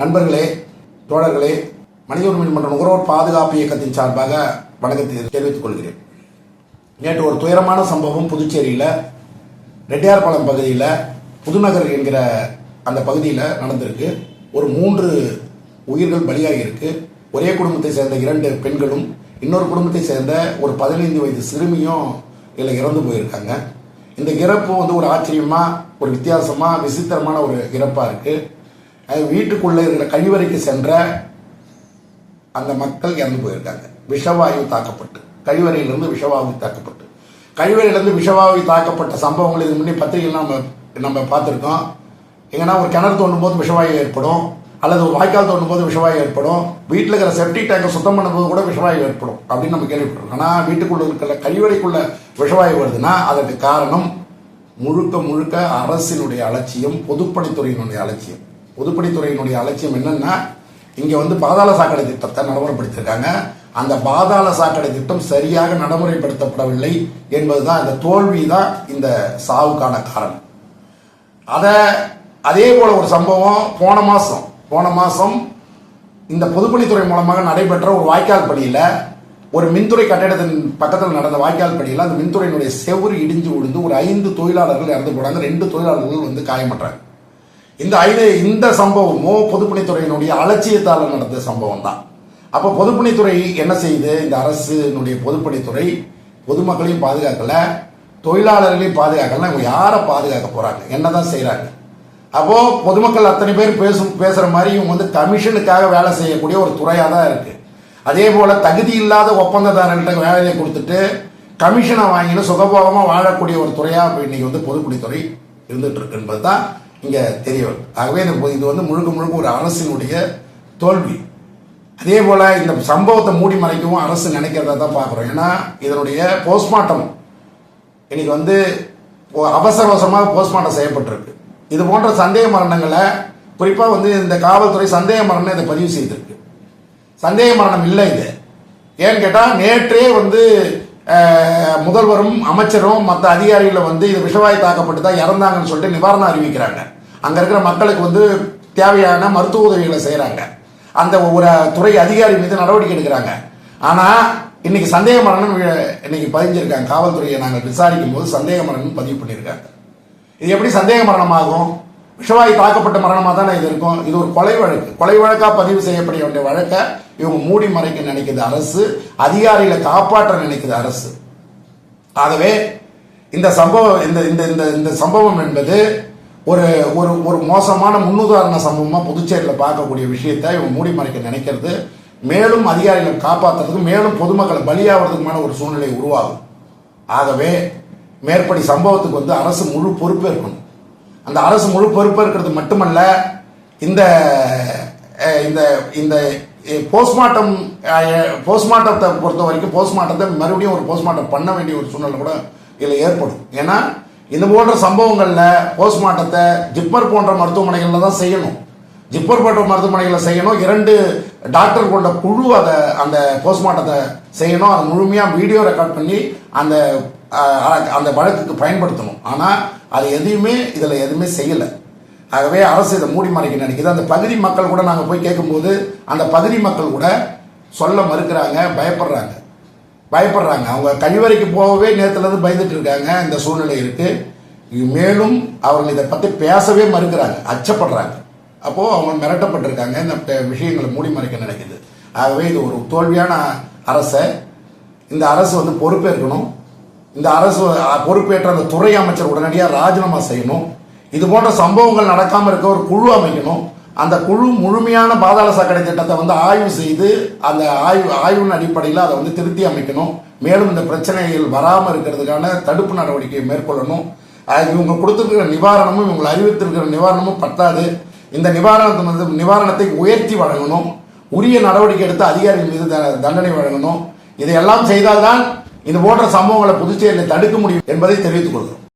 நண்பர்களே தோழர்களே மனித உரிமை மன்ற நுகர்வோர் பாதுகாப்பு இயக்கத்தின் சார்பாக வணக்கத்தை தெரிவித்துக் கொள்கிறேன். நேற்று ஒரு துயரமான சம்பவம் புதுச்சேரியில் ரெட்டியார்பாளையம் பகுதியில் புதுநகர் என்கிற அந்த பகுதியில் நடந்திருக்கு. ஒரு மூன்று உயிர்கள் பலியாகி இருக்கு ஒரே குடும்பத்தை சேர்ந்த இரண்டு பெண்களும் இன்னொரு குடும்பத்தை சேர்ந்த ஒரு பதினைந்து வயது சிறுமியும் இதில் இறந்து போயிருக்காங்க. இந்த இறப்பு வந்து ஒரு ஆச்சரியமாக ஒரு வித்தியாசமாக விசித்திரமான ஒரு இறப்பாக இருக்குது வீட்டுக்குள்ளே இருக்கிற கழிவறைக்கு சென்ற அந்த மக்கள் இறந்து போயிருக்காங்க. விஷவாயு தாக்கப்பட்டு. கழிவறையிலிருந்து விஷவாயு தாக்கப்பட்டு. கழிவறையிலிருந்து விஷவாயு தாக்கப்பட்ட சம்பவங்கள் இது முன்னே பத்திரிகையில் நம்ம நம்ம பார்த்துருக்கோம். எங்கன்னா ஒரு கிணறு தோண்டும் போது விஷவாயு ஏற்படும். அல்லது ஒரு வாய்க்கால் தோண்டும் போது விஷவாயு ஏற்படும். வீட்டில் இருக்கிற செப்டிக் டேங்கை சுத்தம் பண்ணும்போது கூட விஷவாயு ஏற்படும் அப்படின்னு நம்ம கேள்விப்பட்டிருக்கோம். ஆனால் வீட்டுக்குள்ள இருக்கிற கழிவறைக்குள்ள விஷவாயு வருதுன்னா அதற்கு காரணம் முழுக்க முழுக்க அரசினுடைய அலட்சியம் பொதுப்பணித்துறையினுடைய அலட்சியம். பொதுப்பணித்துறையினுடைய அலட்சியம் என்னன்னா இங்க வந்து பாதாள சாக்கடை திட்டத்தை நடைமுறைப்படுத்தியிருக்காங்க அந்த பாதாள சாக்கடை திட்டம் சரியாக நடைமுறைப்படுத்தப்படவில்லை என்பதுதான் இந்த தோல்வி தான் இந்த சாவுக்கான காரணம். அதை அதே போல ஒரு சம்பவம் போன மாசம் போன மாசம் இந்த பொதுப்பணித்துறை மூலமாக நடைபெற்ற ஒரு வாய்க்கால் பணியில ஒரு மின்துறை கட்டிடத்தின் பக்கத்தில் நடந்த வாய்க்கால் பணியில் அந்த மின்துறையினுடைய செவ்வறு இடிஞ்சு விழுந்து ஒரு ஐந்து தொழிலாளர்கள் இறந்து போனாங்க ரெண்டு தொழிலாளர்கள் வந்து காயமற்றாங்க. இந்த ஐநே இந்த சம்பவமும் பொதுப்பணித்துறையினுடைய அலட்சியத்தால் நடந்த சம்பவம் தான் அப்போ பொதுப்பணித்துறை என்ன செய்யுது? இந்த அரசினுடைய பொதுப்பணித்துறை பொதுமக்களையும் பாதுகாக்கல தொழிலாளர்களையும் பாதுகாக்கல இவங்க யாரை பாதுகாக்க போறாங்க? என்னதான் செய்கிறாங்க அப்போ பொதுமக்கள் அத்தனை பேர் பேசும் பேசுற மாதிரி இவங்க வந்து கமிஷனுக்காக வேலை செய்யக்கூடிய ஒரு துறையா தான் இருக்கு. அதே போல தகுதி இல்லாத ஒப்பந்ததாரர்கிட்ட வேலையை கொடுத்துட்டு கமிஷனை வாங்கின்னு சுகபோகமா வாழக்கூடிய ஒரு துறையா இப்போ இன்னைக்கு வந்து பொதுப்பணித்துறை இருந்துட்டு இருக்கு என்பதுதான் இங்கே தெரிய ஆகவே இந்த- இது வந்து முழுக்க முழுக்க ஒரு அரசினுடைய தோல்வி. அதே போல் இந்த சம்பவத்தை மூடி மறைக்கவும் அரசு நினைக்கிறதா தான் பார்க்குறோம். ஏன்னா இதனுடைய போஸ்ட்மார்ட்டம் இன்னைக்கு வந்து அவசர அவசரமாக போஸ்ட்மார்ட்டம் செய்யப்பட்டிருக்கு. இது போன்ற சந்தேக மரணங்களை குறிப்பாக வந்து இந்த காவல்துறை சந்தேக மரணம் இதை பதிவு செய்திருக்கு. சந்தேக மரணம் இல்லை இது. ஏன்னு கேட்டால் நேற்றே வந்து முதல்வரும் அமைச்சரும் மற்ற அதிகாரிகளை வந்து இது விஷவாயு தாக்கப்பட்டு தான் இறந்தாங்கன்னு சொல்லிட்டு நிவாரணம் அறிவிக்கிறாங்க. அங்கே இருக்கிற மக்களுக்கு வந்து தேவையான மருத்துவ உதவிகளை செய்கிறாங்க அந்த ஒரு துறை அதிகாரி மீது நடவடிக்கை எடுக்கிறாங்க. ஆனால் இன்னைக்கு சந்தேக மரணம் இன்னைக்கு பதிஞ்சிருக்காங்க. காவல்துறையை நாங்கள் விசாரிக்கும் போது சந்தேக மரணம் பதிவு பண்ணியிருக்காங்க. இது எப்படி சந்தேக மரணமாகும்? விஷவாயு தாக்கப்பட்ட மரணமாக தானே இது இருக்கும்? இது ஒரு கொலை வழக்கு. கொலை வழக்காக பதிவு செய்யப்பட வேண்டிய வழக்கை இவங்க மூடி மறைக்க நினைக்குது அரசு. அதிகாரிகளை காப்பாற்ற நினைக்குது அரசு. ஆகவே இந்த சம்பவம் இந்த இந்த இந்த இந்த சம்பவம் என்பது ஒரு ஒரு ஒரு மோசமான முன்னுதாரண சம்பவமாக புதுச்சேரியில் பார்க்கக்கூடிய விஷயத்தை இவங்க மூடி மறைக்க நினைக்கிறது. மேலும் அதிகாரிகளை காப்பாற்றுறதுக்கு மேலும் பொதுமக்களை பலியாகிறதுக்குமான ஒரு சூழ்நிலை உருவாகும். ஆகவே மேற்படி சம்பவத்துக்கு வந்து அரசு முழு பொறுப்பேற்கணும் அந்த அரசு முழு பொறுப்பேற்கிறது மட்டுமல்ல இந்த இந்த இந்த போஸ்ட்மார்ட்டம் போஸ்ட்மார்ட்டத்தை பொறுத்த வரைக்கும் போஸ்ட்மார்ட்டத்தை மறுபடியும் ஒரு போஸ்ட்மார்ட்டம் பண்ண வேண்டிய ஒரு சூழ்நிலை கூட இதில் ஏற்படும். ஏன்னா இது போன்ற சம்பவங்களில் போஸ்ட்மார்ட்டத்தை ஜிப்பர் போன்ற மருத்துவமனைகளில் தான் செய்யணும். ஜிப்பர் போன்ற மருத்துவமனைகளை செய்யணும். இரண்டு டாக்டர் கொண்ட குழு அதை அந்த போஸ்ட்மார்ட்டத்தை செய்யணும். அதை முழுமையாக வீடியோ ரெக்கார்ட் பண்ணி அந்த அந்த வழக்குக்கு பயன்படுத்தணும். ஆனால் அது எதையுமே இதில் எதுவுமே செய்யலை. ஆகவே அரசு இதை மூடி மறைக்க நினைக்கிது. அந்த பகுதி மக்கள் கூட நாங்கள் போய் கேட்கும்போது அந்த பகுதி மக்கள் கூட சொல்ல மறுக்கிறாங்க பயப்படுறாங்க. பயப்படுறாங்க. அவங்க கழிவறைக்கு போகவே நேரத்துலேருந்து பயந்துட்டு இருக்காங்க. இந்த சூழ்நிலை இருக்குது மேலும் அவர்கள் இதை பற்றி பேசவே மறுக்கிறாங்க. அச்சப்படுறாங்க. அப்போது அவங்க மிரட்டப்பட்டிருக்காங்க. இந்த விஷயங்களை மூடி மறைக்க நினைக்குது. ஆகவே இது ஒரு தோல்வியான அரசை இந்த அரசு வந்து பொறுப்பேற்கணும். இந்த அரசு பொறுப்பேற்ற அந்த துறை அமைச்சர் உடனடியாக ராஜினாமா செய்யணும். இது போன்ற சம்பவங்கள் நடக்காமல் இருக்க ஒரு குழு அமைக்கணும். அந்த குழு முழுமையான பாதாள சாக்கடை திட்டத்தை வந்து ஆய்வு செய்து அந்த ஆய்வு ஆய்வின் அடிப்படையில் அதை வந்து திருத்தி அமைக்கணும். மேலும் இந்த பிரச்சனைகள் வராமல் இருக்கிறதுக்கான தடுப்பு நடவடிக்கையை மேற்கொள்ளணும். இவங்க கொடுத்துருக்கிற நிவாரணமும் இவங்களை அறிவித்திருக்கிற நிவாரணமும் பத்தாது. இந்த நிவாரணத்தை வந்து நிவாரணத்தை உயர்த்தி வழங்கணும். உரிய நடவடிக்கை எடுத்து அதிகாரிகள் மீது த- தண்டனை வழங்கணும். இதையெல்லாம் செய்தால்தான் இது போன்ற சம்பவங்களை புதுச்சேரியில் தடுக்க முடியும் என்பதை தெரிவித்துக் கொள்கிறோம்.